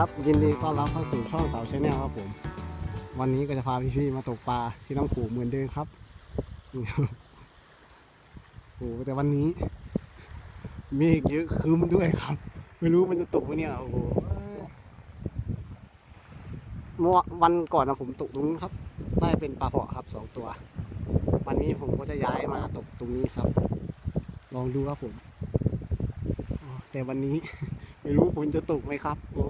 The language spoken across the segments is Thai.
ครับยินดีต้อนรับเข้าสู่ช่องเต่าชแนลครับผม วันนี้ก็จะพาพี่ๆมาตกปลาที่น้ำผูเหมือนเดิมครับนี่ครับโอ้โหแต่วันนี้เมฆเยอะครึ้มด้วยครับ ไม่รู้มันจะตกไหมเนี่ยโอ้โหเมื่อวันก่อนนะผมตกตรงนู้นครับ ได้เป็นปลาเผาะครับสองตัว วันนี้ผมก็จะย้ายมาตกตรงนี้ครับ ลองดูครับผมแต่วันนี้ ไม่รู้ฝนจะตกไหมครับโอ้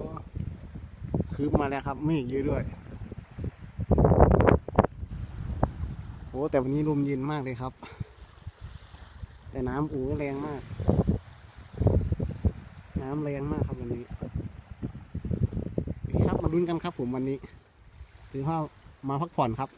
คืบมาแล้วครับไม่เยอะด้วยโอ้แต่วันนี้ลมเย็นมากเลยครับ แต่น้ำอูแรงมาก น้ำแรงมากครับวันนี้โอเคครับมาลุ้นกันครับผมวันนี้ ถือว่ามาพักผ่อนครับ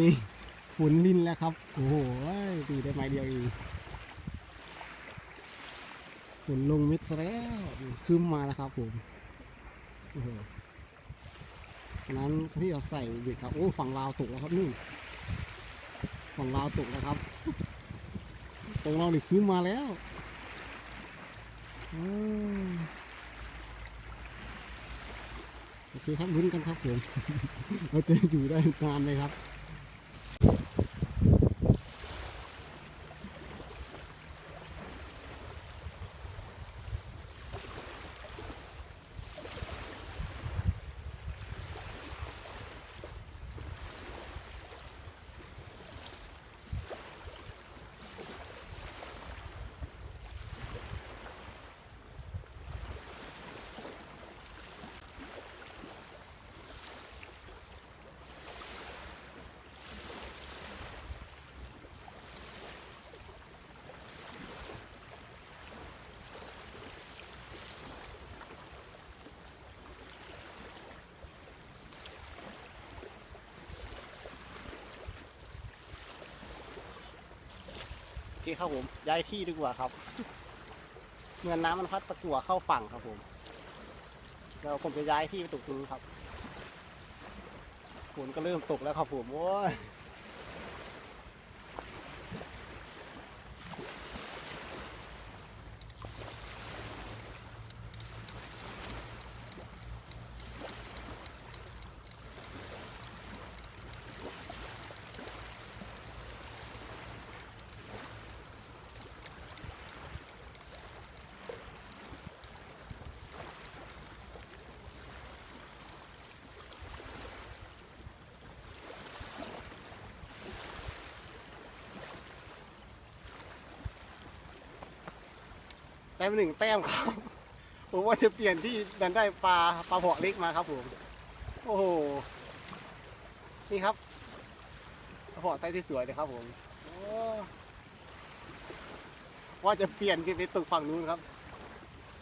นี้ฝนลินแล้วครับ โอ้โหตีได้ไม้เดียวเองฝนลงเม็ดแล้วคืมมาแล้วครับผมโอ้โหนั้นพี่เอาใส่เบ็ดครับ โอ้ฝั่งลาวตกแล้วครับนี่ฝั่งลาวตกแล้วครับตรงเราเนี่คืมมาแล้วโอเคครับลุ้นกันครับผมเราจะอยู่ได้นานไหมครับ เคครับผมย้ายที่ดีกว่าครับเมื่อนน้ำมันพัดตะกั่วเข้าฝั่งครับผมแล้วผมจะย้ายที่ไปตกตรงนู้นครับฝนก็เริ่มตกแล้วครับผมโอ้ย ได้มหนึ่งแต้มครับ ผมว่าจะเปลี่ยนที่ดันได้ปลาปลาเผาะเล็กมาครับผม โอ้โห นี่ครับปลาเผาะไซส์ที่สวยเลยครับผมว่าจะเปลี่ยนไปตึกฝั่งนู้นครับ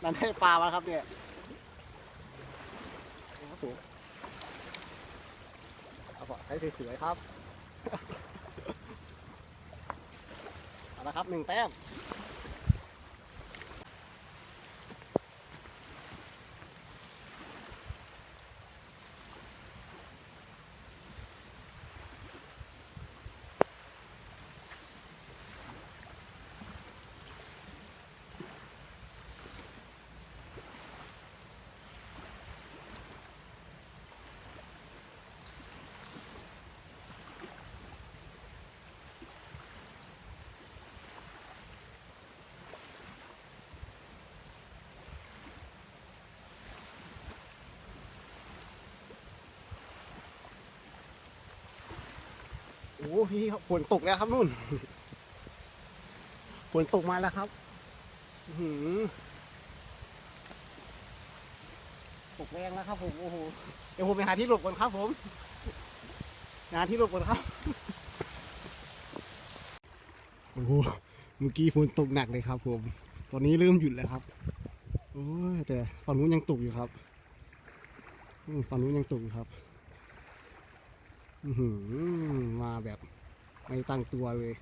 ดันได้ปลามาครับเนี่ยนะครับผมปลาเผาะไซส์สวยๆครับ เอาละครับหนึ่งแต้ม อ้พี่ครับฝนตกแล้วครับนุ่น ฝนตกมาแล้วครับหือตกแรงแล้วครับผมโอ้โหเดี๋ยวผมไปหาที่หลบก่อนครับ ผมหาที่หลบก่อนครับโอ้โหเมื่อกี้ฝนตกหนักเลยครับ ผม ตอนนี้เริ่มหยุดแล้วครับโอ้แต่ฝั่งนู้นยังตกอยู่ครับฝั่งนู้นยังตกอยู่ครับ มาแบบไม่ตั้งตัวเลย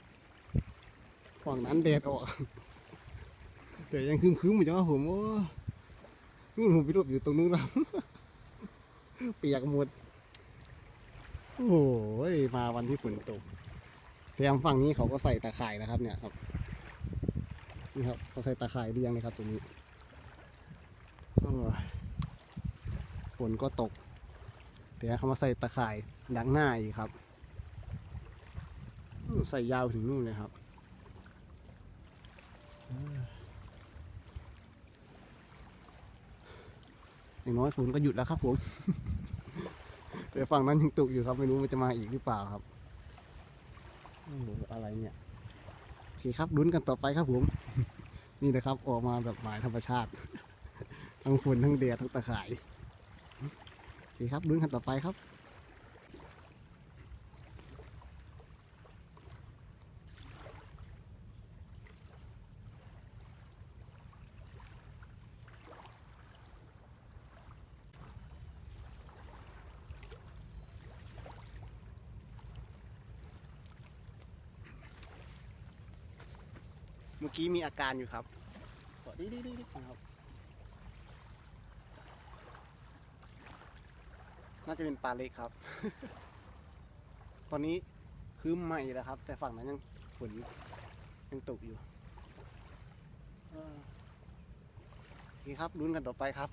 ฝั่งนั้นแดดออกแต่ยังคึมๆอยู่จังว่าผมโอ้นู่นผมไปหลบอยู่ตรงนู้นแล้วเปียกหมด โอ้โหมาวันที่ฝนตกแถมฝั่งนี้เขาก็ใส่ตาข่ายนะครับ เนี่ยครับ นี่ครับเขาใส่ตาข่ายเรียงเลยครับตรงนี้ฝนก็ตก แต่เขามาใส่ตะข่ายดังหน้าอีกครับใส่ยาวถึงนู่นเลยครับอย่างน้อยฝนก็หยุดแล้วครับผมแต่ฝั่งนั้นยังตกอยู่ครับ ไม่รู้มันจะมาอีกหรือเปล่าครับโอ้โหอะไรเนี่ยโอเคครับลุ้นกันต่อไปครับผม นี่นะครับออกมาแบบหมายธรรมชาติ ทั้งฝนทั้งแดดทั้งตะข่าย คครับลุ้นกันต่อไปครับเมื่อกี้มีอาการอยู่ครับขอดิดิดิดิครับ น่าจะเป็นปลาเล็กครับ ตอนนี้คือใหม่แล้วครับ แต่ฝั่งนั้นยังฝนยังตกอยู่โอเคครับลุ้นกันต่อไปครับ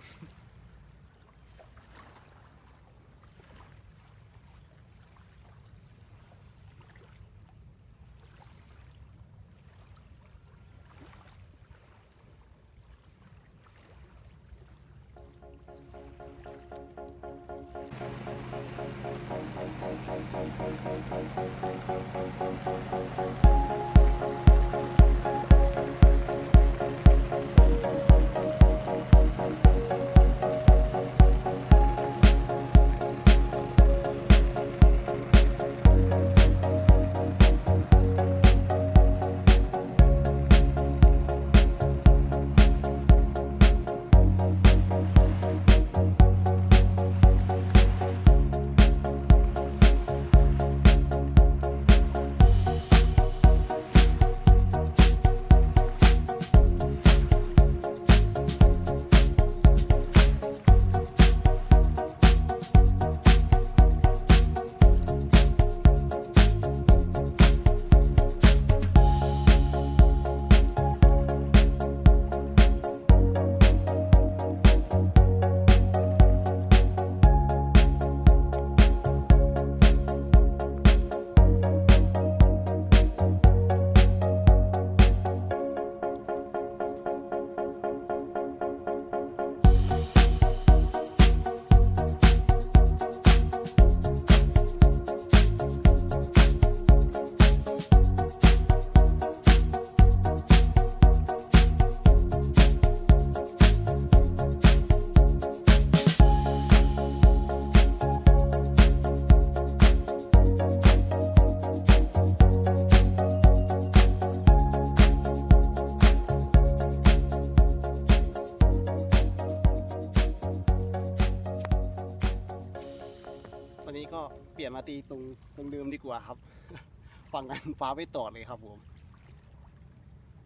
ปลี่ยนมาตีตรงตรงเดิมดีกว่าครับ ฝั่งนั้นฟ้าไม่ตอดเลยครับผม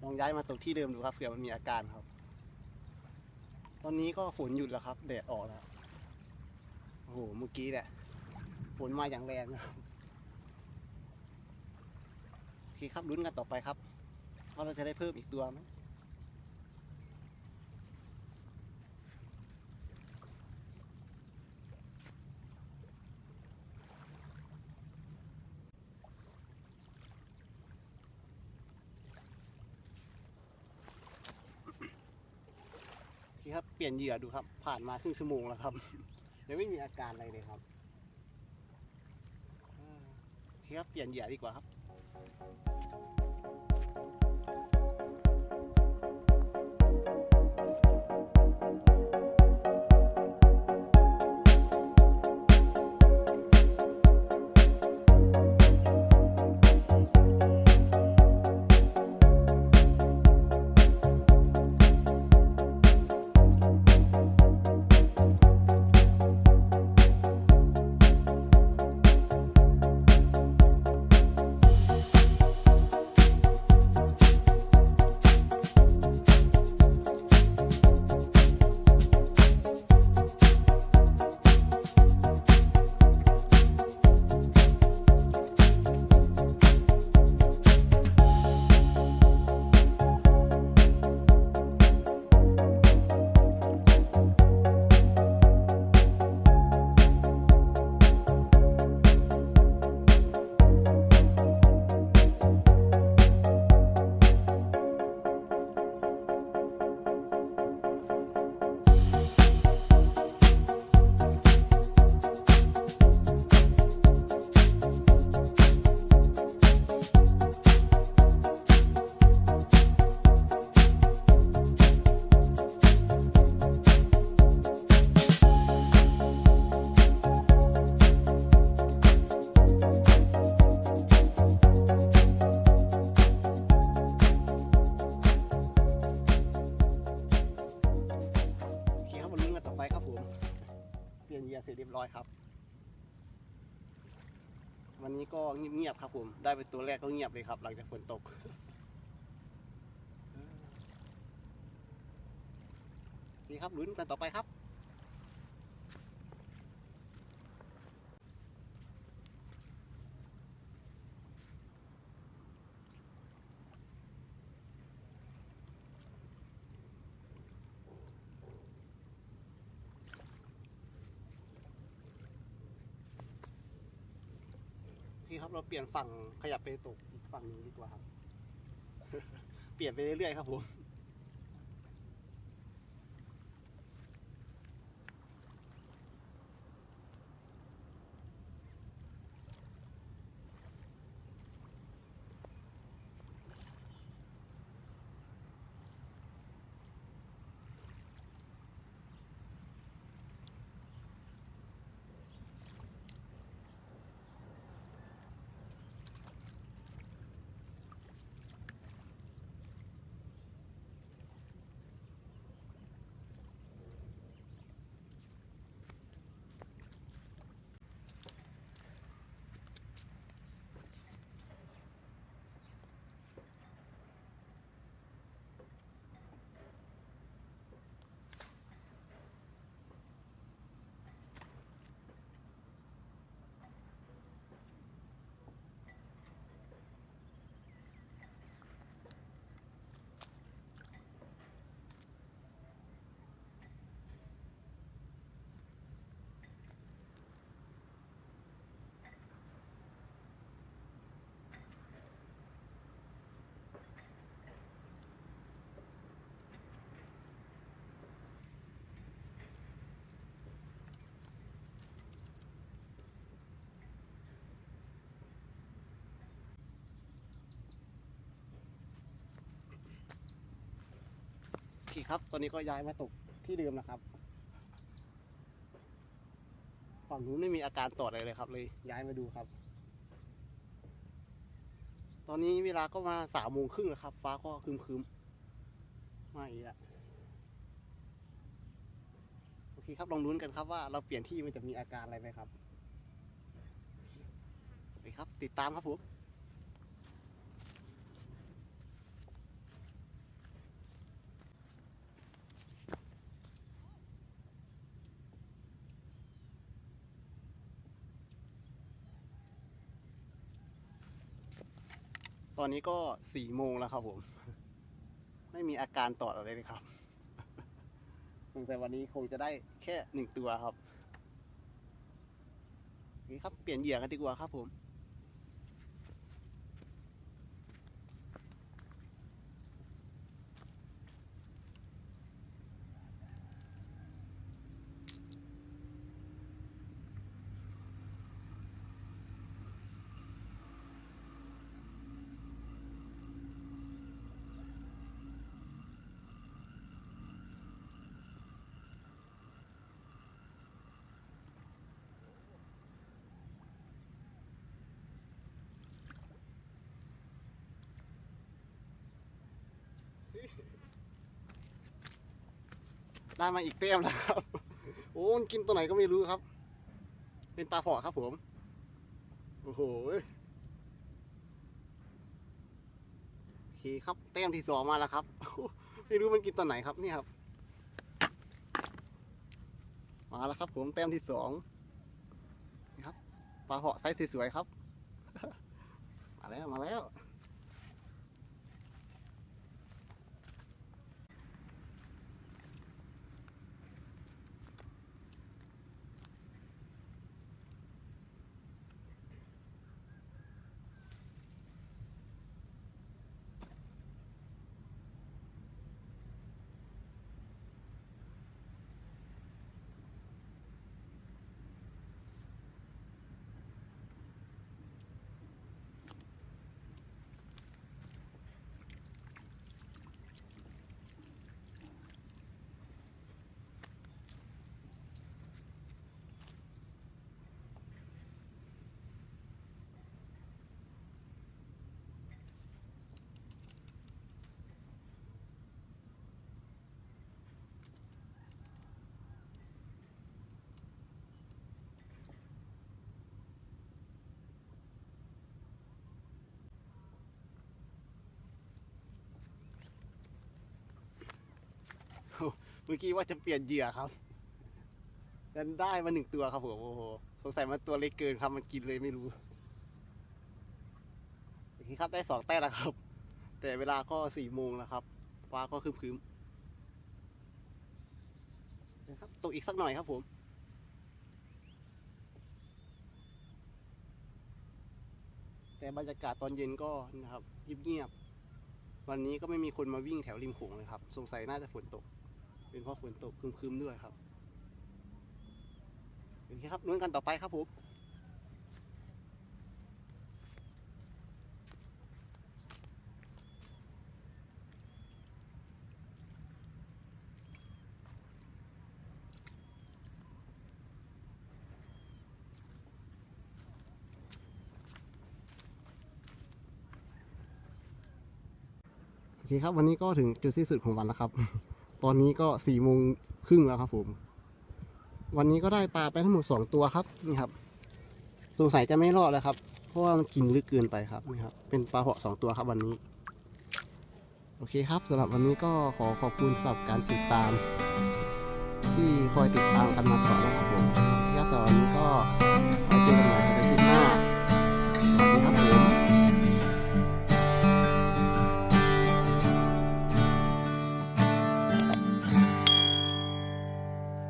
ลองย้ายมาตกที่เดิมดูครับเผื่อมันมีอาการครับ ตอนนี้ก็ฝนหยุดแล้วครับ แดดออกแล้วโอ้โหเมื่อกี้แหละฝนมาอย่างแรงครับโอเคครับลุ้นกันต่อไปครับว่าเราจะได้เพิ่มอีกตัวไหม โอเครับเปลี่ยนเหยื่อดูครับ ผ่านมาครึ่งชั่วโมงแล้วครับยังไม่มีอาการอะไรเลยครับโอเคครับเปลี่ยนเหยื่อดีกว่าครับ ร็จเรียบร้อยครับ วันนี้ก็เงียบๆครับผม ได้เป็นตัวแรกก็เงียบเลยครับ หลังจากฝนตกดีครับลุ้นกันต่อไปครับ เราเปลี่ยนฝั่งขยับไปตกอีกฝั่งหนึงดีกว่าครับ เปลี่ยนไปเรื่อยๆครับผม อเคครับ ตอนนี้ก็ย้ายมาตกที่เดิมนะครับ ฝั่งนู้นไม่มีอาการตอดอะไรเลยครับ เลยย้ายมาดูครับ ตอนนี้เวลาก็มาสามโมงครึ่งแล้วครับ ฟ้าก็คึมคืมๆมาอีกแล้วโอเคครับลองลุ้นกันครับว่าเราเปลี่ยนที่มันจะมีอาการอะไรไหมครับครับ ติดตามครับผม อนนี้ก็สี่โมงแล้วครับผม ไม่มีอาการตอดอะไรเลยครับสงสัยวันนี้คงจะได้แค่หนึ่งตัวครับนี่คครับ เปลี่ยนเหยื่อกันดีกว่าครับผม ได้มาอีกเต้มแล้วครับ โอ้มันกินตัวไหนก็ไม่รู้ครับ เป็นปลาเผาะครับผม โอ้โหโอเคครับเต้มที่สองมาแล้วครับ ไม่รู้มันกินตัวไหนครับนี่ครับ มาแล้วครับ ผมแต้มที่สองนี่ครับ ปลาเผาะไซส์สวยๆครับ มาแล้วมาแล้ว เมื่อกี้ว่าจะเปลี่ยนเหยื่อครับดันได้มาหนึ่งตัวครับผมโอ้โหสงสัยมันตัวเล็กเกินครับมันกินเลยไม่รู้โอเคครับได้สองแต้มแล้วครับ แต่เวลาก็สี่โมงแล้วครับฟ้าก็ครึ้มๆนะครับตกอีกสักหน่อยครับผมแต่บรรยากาศตอนเย็นก็นะครับเงียบๆวันนี้ก็ไม่มีคนมาวิ่งแถวริมโขงเลยครับ สงสัยน่าจะฝนตก เป็นเพราะฝนตกครึมๆด้วยครับโอเคครับลุ้นกันต่อไปครับผมโอเคครับ วันนี้ก็ถึงจุดสิ้นสุดของวันแล้วครับ ตอนนี้ก็สี่โมงครึ่งแล้วครับผม วันนี้ก็ได้ปลาไปทั้งหมดสองตัวครับนี่ครับ สงสัยจะไม่รอดแล้วครับ เพราะว่ามันกินลึกเกินไปครับนี่ครับ เป็นปลาเหาะสองตัวครับวันนี้ โอเคครับสำหรับวันนี้ก็ขอขอบคุณสำหรับการติดตาม ที่คอยติดตามกันมาตลอดนะครับผมครับสวันนี้ก็